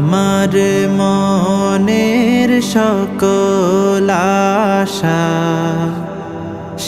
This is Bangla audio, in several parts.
আমার মনের সকল আশা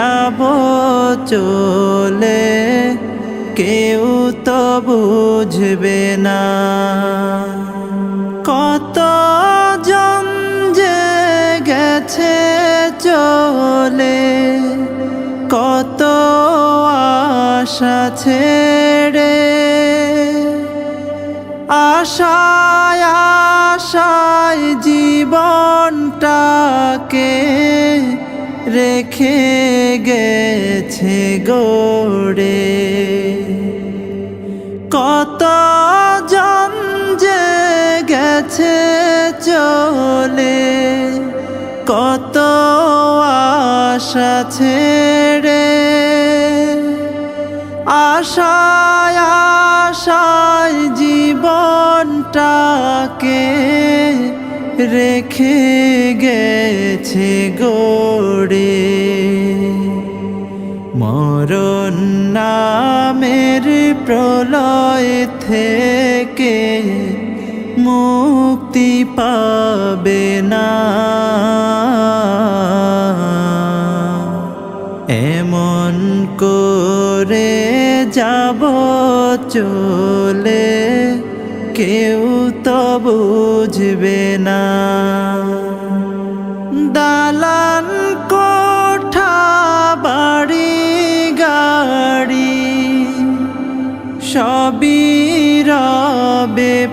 যাব চলে, কেউ তো বুঝবে না। কত জন যে গেছে চলে, কত আশা ছেড়ে। আশায় আশায় জীবনটাকে রেখে গেছে গোড়ে। কত জন যে গেছে চলে, কত আশা ছেড়ে। আশায় আশায় জীবনটাকে রেখে গেছে গড়ে। মরণ নামের প্রলয় থেকে মুক্তি পাবে না। এমন করে যাব চলে, কেউ তো বুঝবে না।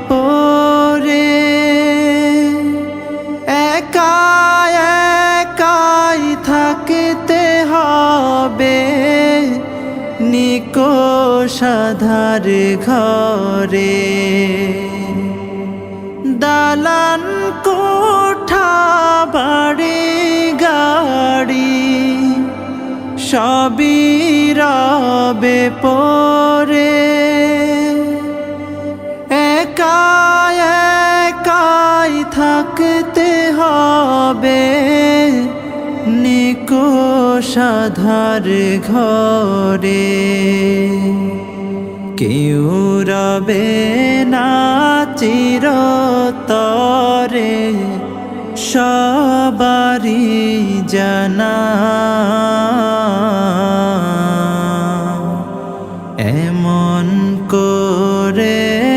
পরে একা, একাই থাকতে হবে। নিকো সাধার ঘরে। দালান কোঠা, বাড়ি, গাড়ি সবই রবে পরে। একা একাই থাকতে হবে। নিকো সাধার ঘরে। কেউ রবে না চিরতরে, সবারই জানা। এমন করে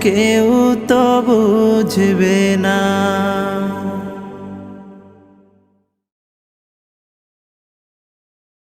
কেউ তো বুঝবে না।